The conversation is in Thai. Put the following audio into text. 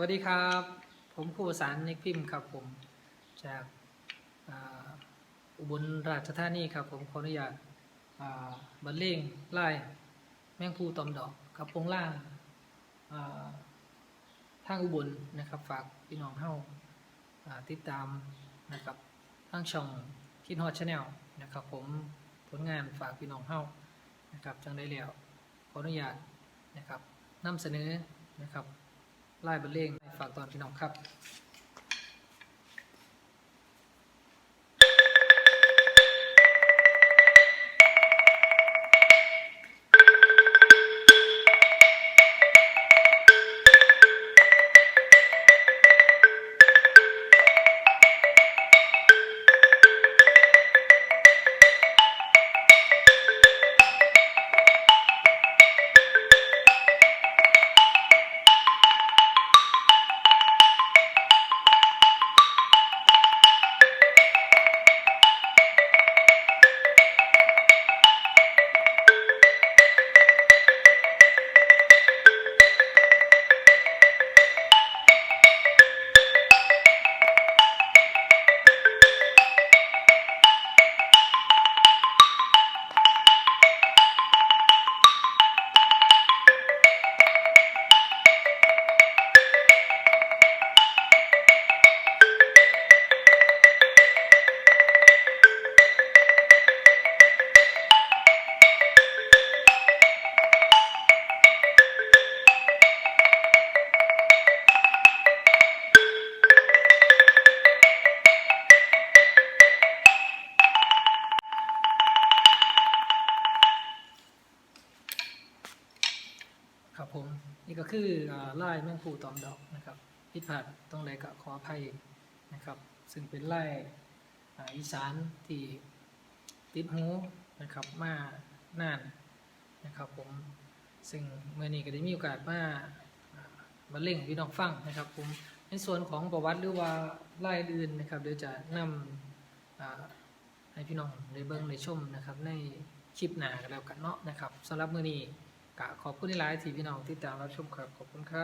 วัสดีครับ ผมผู้ประสารนิกพิมพ์ครับผม จากอุบลราชธานีครับผมขออนุญาตบรรเลงไล่แมงภูตอมดอกกับพงล่างทางอุบลนะครับ ฝากพี่น้องเฮาอ่าติดตามนะครับทางช่องคิดฮอตชาแนลนะครับ ผมผลงานฝากพี่น้องเฮานะครับจังได้แล้วขออนุญาตนะครับนำเสนอนะครับ ไล่บรรเลงฝากตอนพี่น้องครับ ครับผมนี่ก็คืออ่าไล่แมงภูตอมดอกนะครับผิดพลาดตรงใดก็ขออภัยนะครับ ซึ่งเป็นไล่อีสานที่ติดหูนะครับมานานนะครับผมซึ่งเมื่อนี้ก็ได้มีโอกาสมาอ่าบรรเลงพี่น้องฟังนะครับ ผมในส่วนของประวัติหรือว่าไล่อื่นนะครับเดี๋ยวจะนำอ่าให้พี่น้องได้เบิ่งได้ชมนะครับ ในคลิปหน้ากันแล้วกันเนาะนะครับสำหรับมื้อนี้ กะขอบคุณหลายที่พี่น้องติดตามรับชมครับ ขอบคุณครับ